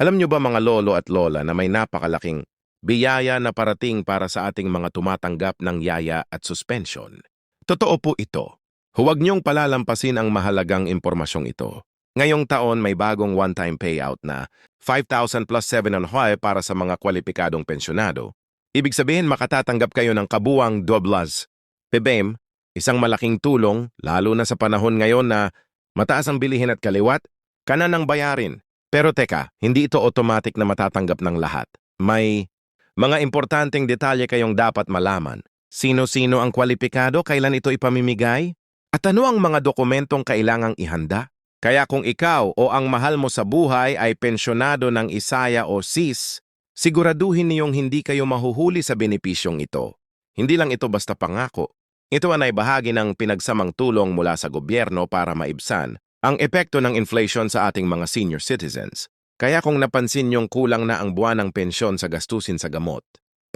Alam nyo ba mga lolo at lola na may napakalaking biyaya na parating para sa ating mga tumatanggap ng yaya at suspension? Totoo po ito. Huwag niyong palalampasin ang mahalagang impormasyong ito. Ngayong taon may bagong one-time payout na 5,000 plus 7 on high para sa mga kwalipikadong pensyonado. Ibig sabihin makatatanggap kayo ng kabuwang doblas. Pebem, isang malaking tulong, lalo na sa panahon ngayon na mataas ang bilihin at kaliwat, kana ng bayarin. Pero teka, hindi ito automatic na matatanggap ng lahat. May mga importanteng detalye kayong dapat malaman. Sino-sino ang kwalipikado, kailan ito ipamimigay? At ano ang mga dokumentong kailangang ihanda? Kaya kung ikaw o ang mahal mo sa buhay ay pensyonado ng Isaya o SIS, siguraduhin niyong hindi kayo mahuhuli sa benepisyong ito. Hindi lang ito basta pangako. Ito ay bahagi ng pinagsamang tulong mula sa gobyerno para maibsan ang epekto ng inflation sa ating mga senior citizens. Kaya kung napansin niyong kulang na ang buwan ng pensyon sa gastusin sa gamot,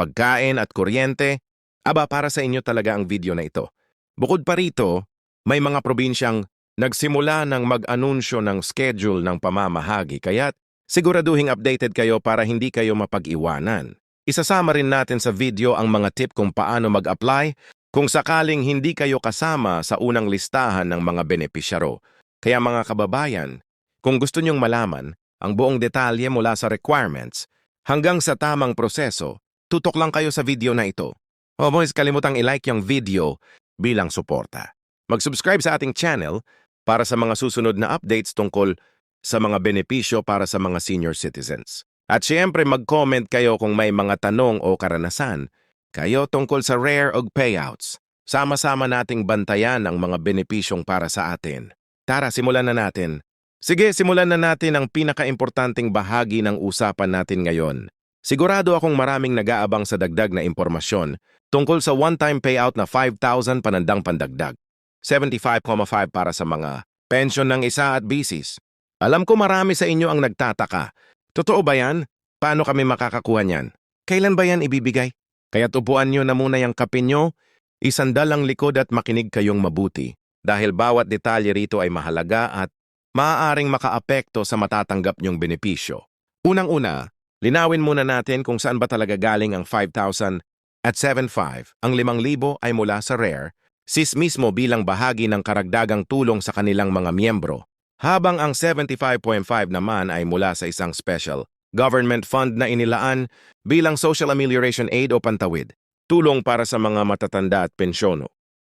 pagkain at kuryente, aba para sa inyo talaga ang video na ito. Bukod pa rito, may mga probinsyang nagsimula ng mag-anunsyo ng schedule ng pamamahagi kaya't siguraduhing updated kayo para hindi kayo mapag-iwanan. Isasama rin natin sa video ang mga tip kung paano mag-apply kung sakaling hindi kayo kasama sa unang listahan ng mga benepisyaro. Kaya mga kababayan, kung gusto nyong malaman ang buong detalye mula sa requirements hanggang sa tamang proseso, tutok lang kayo sa video na ito. O boys, kalimutang i-like yung video bilang suporta. Mag-subscribe sa ating channel para sa mga susunod na updates tungkol sa mga benepisyo para sa mga senior citizens. At syempre mag-comment kayo kung may mga tanong o karanasan kayo tungkol sa rare og payouts. Sama-sama nating bantayan ang mga benepisyong para sa atin. Tara, simulan na natin. Sige, simulan na natin ang pinakaimportanteng bahagi ng usapan natin ngayon. Sigurado akong maraming nag-aabang sa dagdag na impormasyon tungkol sa one-time payout na 5,000 panandang pandagdag. 75,5 para sa mga pension ng isa at bisis. Alam ko marami sa inyo ang nagtataka. Totoo ba yan? Paano kami makakakuha niyan? Kailan ba yan ibibigay? Kaya tupuan nyo na muna yung kape nyo, isandal ang likod at makinig kayong mabuti dahil bawat detalye rito ay mahalaga at maaaring makaapekto sa matatanggap nyong benepisyo. Unang-una, linawin muna natin kung saan ba talaga galing ang 5,000 at 7,500. Ang 5,000 ay mula sa RARE, SIS mismo bilang bahagi ng karagdagang tulong sa kanilang mga miyembro, habang ang 75.5 naman ay mula sa isang special government fund na inilaan bilang social amelioration aid o pantawid, tulong para sa mga matatanda at pensyono.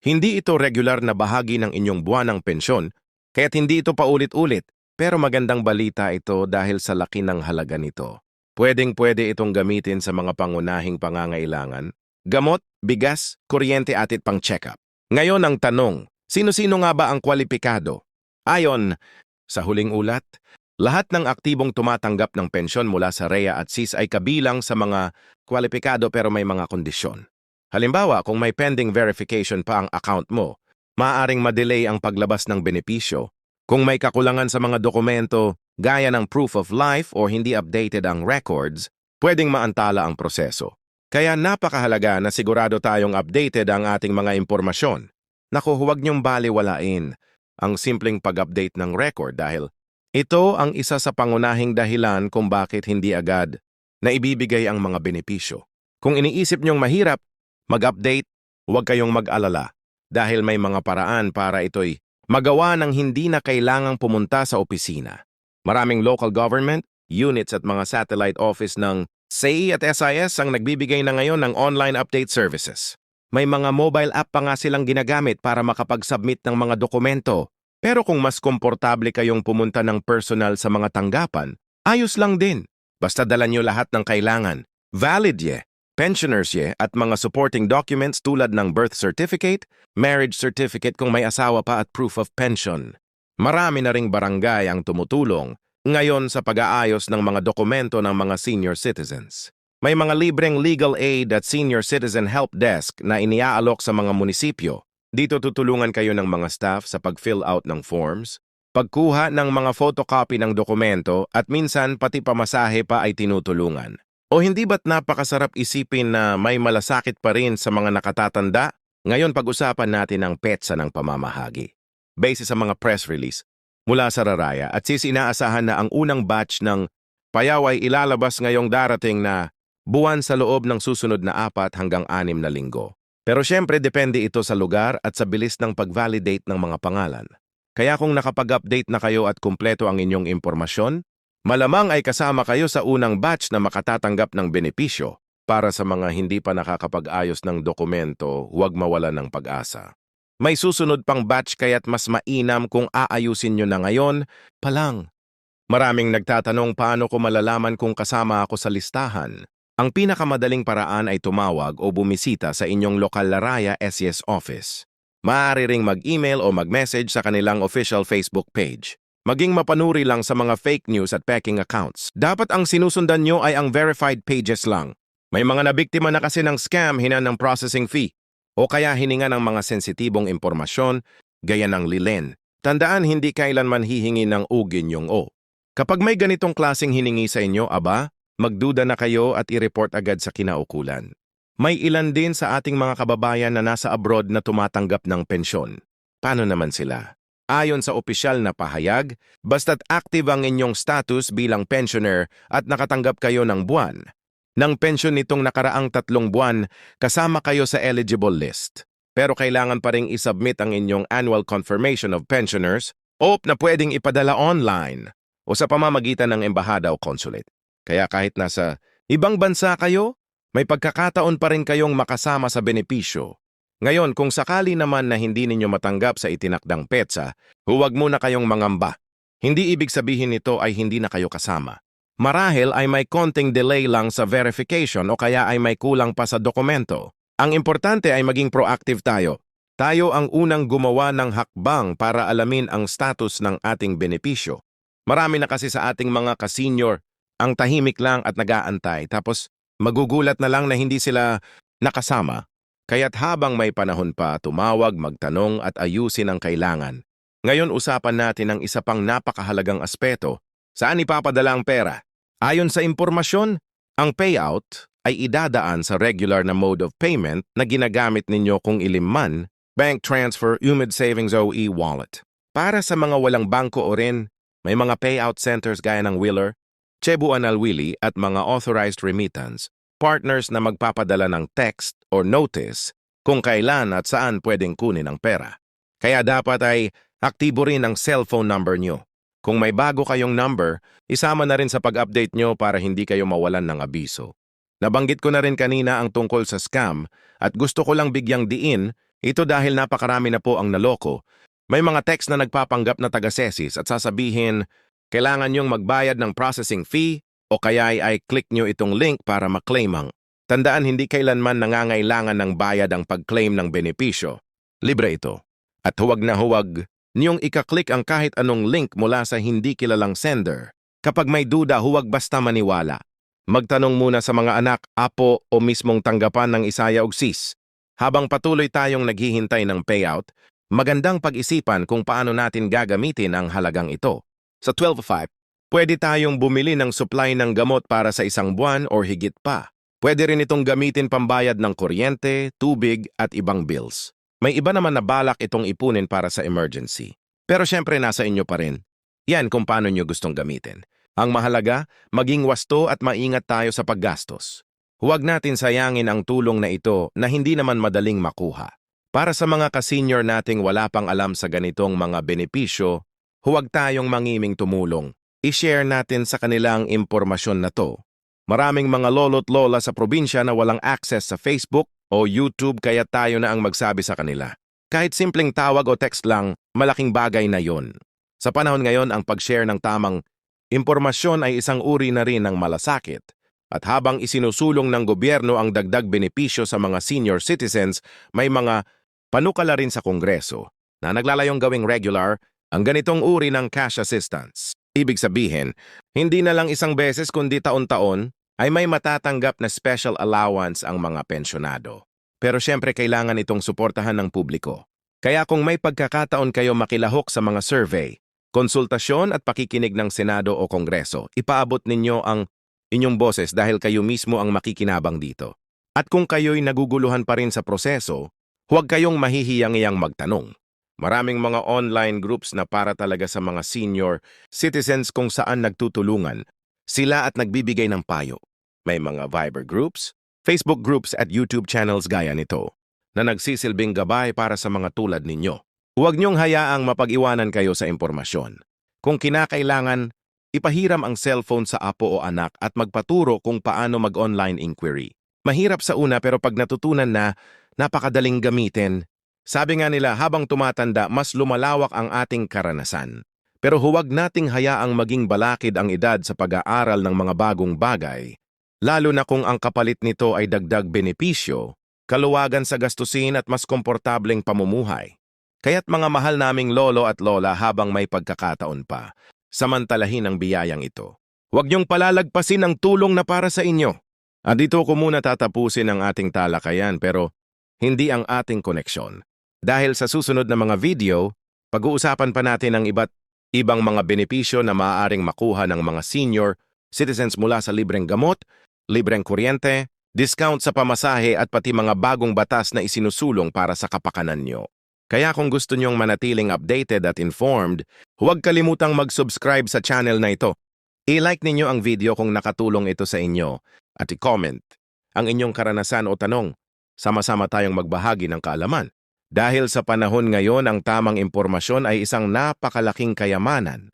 Hindi ito regular na bahagi ng inyong buwanang pensyon, kaya't hindi ito paulit-ulit, pero magandang balita ito dahil sa laki ng halaga nito. Pwedeng-pwede itong gamitin sa mga pangunahing pangangailangan, gamot, bigas, kuryente atit pang check-up. Ngayon ang tanong, sino-sino nga ba ang kwalipikado? Ayon, sa huling ulat, lahat ng aktibong tumatanggap ng pensyon mula sa REA at SIS ay kabilang sa mga kwalipikado pero may mga kondisyon. Halimbawa, kung may pending verification pa ang account mo, maaaring madelay ang paglabas ng benepisyo. Kung may kakulangan sa mga dokumento, gaya ng proof of life o hindi updated ang records, pwedeng maantala ang proseso. Kaya napakahalaga na sigurado tayong updated ang ating mga impormasyon. Naku, huwag niyong baliwalain ang simpleng pag-update ng record dahil ito ang isa sa pangunahing dahilan kung bakit hindi agad na ibibigay ang mga benepisyo. Kung iniisip niyong mahirap, mag-update, huwag kayong mag-alala dahil may mga paraan para ito'y magawa ng hindi na kailangang pumunta sa opisina. Maraming local government, units at mga satellite office ng SAE at SIS ang nagbibigay na ngayon ng online update services. May mga mobile app pa nga silang ginagamit para makapag-submit ng mga dokumento. Pero kung mas komportable kayong pumunta ng personal sa mga tanggapan, ayos lang din. Basta dala nyo lahat ng kailangan. Valid ye, pensioners ye, at mga supporting documents tulad ng birth certificate, marriage certificate kung may asawa pa at proof of pension. Marami na ring barangay ang tumutulong ngayon sa pag-aayos ng mga dokumento ng mga senior citizens. May mga libreng legal aid at senior citizen help desk na iniaalok sa mga munisipyo. Dito tutulungan kayo ng mga staff sa pag-fill out ng forms, pagkuha ng mga photocopy ng dokumento at minsan pati pamasahe pa ay tinutulungan. O hindi ba't napakasarap isipin na may malasakit pa rin sa mga nakatatanda? Ngayon pag-usapan natin ang petsa ng pamamahagi. Base sa mga press release, mula sa Raraya at sis inaasahan na ang unang batch ng payaw ay ilalabas ngayong darating na buwan sa loob ng susunod na apat hanggang anim na linggo. Pero syempre depende ito sa lugar at sa bilis ng pag-validate ng mga pangalan. Kaya kung nakapag-update na kayo at kumpleto ang inyong impormasyon, malamang ay kasama kayo sa unang batch na makatatanggap ng benepisyo. Para sa mga hindi pa nakakapag-ayos ng dokumento, huwag mawala ng pag-asa. May susunod pang batch kaya't mas mainam kung aayusin nyo na ngayon pa lang. Maraming nagtatanong paano ko malalaman kung kasama ako sa listahan. Ang pinakamadaling paraan ay tumawag o bumisita sa inyong lokal Laraya SES office. Maaari ring mag-email o mag-message sa kanilang official Facebook page. Maging mapanuri lang sa mga fake news at peking accounts. Dapat ang sinusundan nyo ay ang verified pages lang. May mga nabiktima na kasi ng scam hinan ng processing fee o kaya hininga ng mga sensitibong impormasyon gaya ng lilen. Tandaan hindi kailanman hihingi ng ugin yung o. Kapag may ganitong klasing hiningi sa inyo, aba, magduda na kayo at i-report agad sa kinaukulan. May ilan din sa ating mga kababayan na nasa abroad na tumatanggap ng pensyon. Paano naman sila? Ayon sa opisyal na pahayag, basta't active ang inyong status bilang pensioner at nakatanggap kayo ng buwan, ng pensyon nitong nakaraang tatlong buwan kasama kayo sa eligible list. Pero kailangan pa ring isubmit ang inyong annual confirmation of pensioners o na pwedeng ipadala online o sa pamamagitan ng embahada o consulate. Kaya kahit nasa ibang bansa kayo, may pagkakataon pa rin kayong makasama sa benepisyo. Ngayon, kung sakali naman na hindi ninyo matanggap sa itinakdang petsa, huwag muna kayong mangamba. Hindi ibig sabihin nito ay hindi na kayo kasama. Marahil ay may konting delay lang sa verification o kaya ay may kulang pa sa dokumento. Ang importante ay maging proactive tayo. Tayo ang unang gumawa ng hakbang para alamin ang status ng ating benepisyo. Marami na kasi sa ating mga kasenyor ang tahimik lang at nagaantay tapos magugulat na lang na hindi sila nakasama. Kaya't habang may panahon pa, tumawag, magtanong at ayusin ang kailangan. Ngayon usapan natin ang isa pang napakahalagang aspeto. Saan ipapadala ang pera? Ayon sa impormasyon, ang payout ay idadaan sa regular na mode of payment na ginagamit ninyo kung ilimman, bank transfer, Umid Savings o e-wallet. Para sa mga walang bangko o rin, may mga payout centers gaya ng Wheeler, Cebu Analwili at mga authorized remittance, partners na magpapadala ng text or notice kung kailan at saan pwedeng kunin ang pera. Kaya dapat ay aktibo rin ang cellphone number nyo. Kung may bago kayong number, isama na rin sa pag-update nyo para hindi kayo mawalan ng abiso. Nabanggit ko na rin kanina ang tungkol sa scam at gusto ko lang bigyang diin, ito dahil napakarami na po ang naloko. May mga text na nagpapanggap na taga-sesis at sasabihin, kailangan nyong magbayad ng processing fee o kaya ay, ay click nyo itong link para maklaim ang. Tandaan hindi kailanman nangangailangan ng bayad ang pag-claim ng benepisyo. Libre ito. At huwag na huwag niyong ikaklik ang kahit anong link mula sa hindi kilalang sender. Kapag may duda, huwag basta maniwala. Magtanong muna sa mga anak, apo o mismong tanggapan ng isaya o sis. Habang patuloy tayong naghihintay ng payout, magandang pag-isipan kung paano natin gagamitin ang halagang ito. Sa 12.5, pwede tayong bumili ng supply ng gamot para sa isang buwan o higit pa. Pwede rin itong gamitin pambayad ng kuryente, tubig at ibang bills. May iba naman na balak itong ipunin para sa emergency. Pero syempre nasa inyo pa rin. Yan kung paano nyo gustong gamitin. Ang mahalaga, maging wasto at maingat tayo sa paggastos. Huwag natin sayangin ang tulong na ito na hindi naman madaling makuha. Para sa mga kasenyor nating wala pang alam sa ganitong mga benepisyo, huwag tayong mangiming tumulong. I-share natin sa kanilang impormasyon na to. Maraming mga lolo't lola sa probinsya na walang access sa Facebook o YouTube kaya tayo na ang magsabi sa kanila. Kahit simpleng tawag o text lang, malaking bagay na yon. Sa panahon ngayon, ang pag-share ng tamang impormasyon ay isang uri na rin ng malasakit. At habang isinusulong ng gobyerno ang dagdag benepisyo sa mga senior citizens, may mga panukala rin sa Kongreso na naglalayong gawing regular ang ganitong uri ng cash assistance. Ibig sabihin, hindi na lang isang beses kundi taon-taon ay may matatanggap na special allowance ang mga pensyonado. Pero syempre kailangan itong suportahan ng publiko. Kaya kung may pagkakataon kayo makilahok sa mga survey, konsultasyon at pakikinig ng Senado o Kongreso, ipaabot ninyo ang inyong boses dahil kayo mismo ang makikinabang dito. At kung kayo'y naguguluhan pa rin sa proseso, huwag kayong mahihiyang-iyang magtanong. Maraming mga online groups na para talaga sa mga senior citizens kung saan nagtutulungan Sila at nagbibigay ng payo. May mga Viber groups, Facebook groups at YouTube channels gaya nito na nagsisilbing gabay para sa mga tulad ninyo. Huwag niyong hayaang mapag-iwanan kayo sa impormasyon. Kung kinakailangan, ipahiram ang cellphone sa apo o anak at magpaturo kung paano mag-online inquiry. Mahirap sa una pero pag natutunan na, napakadaling gamitin. Sabi nga nila, habang tumatanda, mas lumalawak ang ating karanasan. Pero huwag nating hayaang maging balakid ang edad sa pag-aaral ng mga bagong bagay, lalo na kung ang kapalit nito ay dagdag benepisyo, kaluwagan sa gastusin at mas komportableng pamumuhay. Kaya't mga mahal naming lolo at lola habang may pagkakataon pa, samantalahin ang biyayang ito. Huwag niyong palalagpasin ang tulong na para sa inyo. At dito ko muna tatapusin ang ating talakayan pero hindi ang ating koneksyon. Dahil sa susunod na mga video, pag-uusapan pa natin ang iba't ibang mga benepisyo na maaaring makuha ng mga senior citizens mula sa libreng gamot, libreng kuryente, discount sa pamasahe at pati mga bagong batas na isinusulong para sa kapakanan nyo. Kaya kung gusto nyong manatiling updated at informed, huwag kalimutang mag-subscribe sa channel na ito. I-like ninyo ang video kung nakatulong ito sa inyo at i-comment ang inyong karanasan o tanong. Sama-sama tayong magbahagi ng kaalaman. Dahil sa panahon ngayon ang tamang impormasyon ay isang napakalaking kayamanan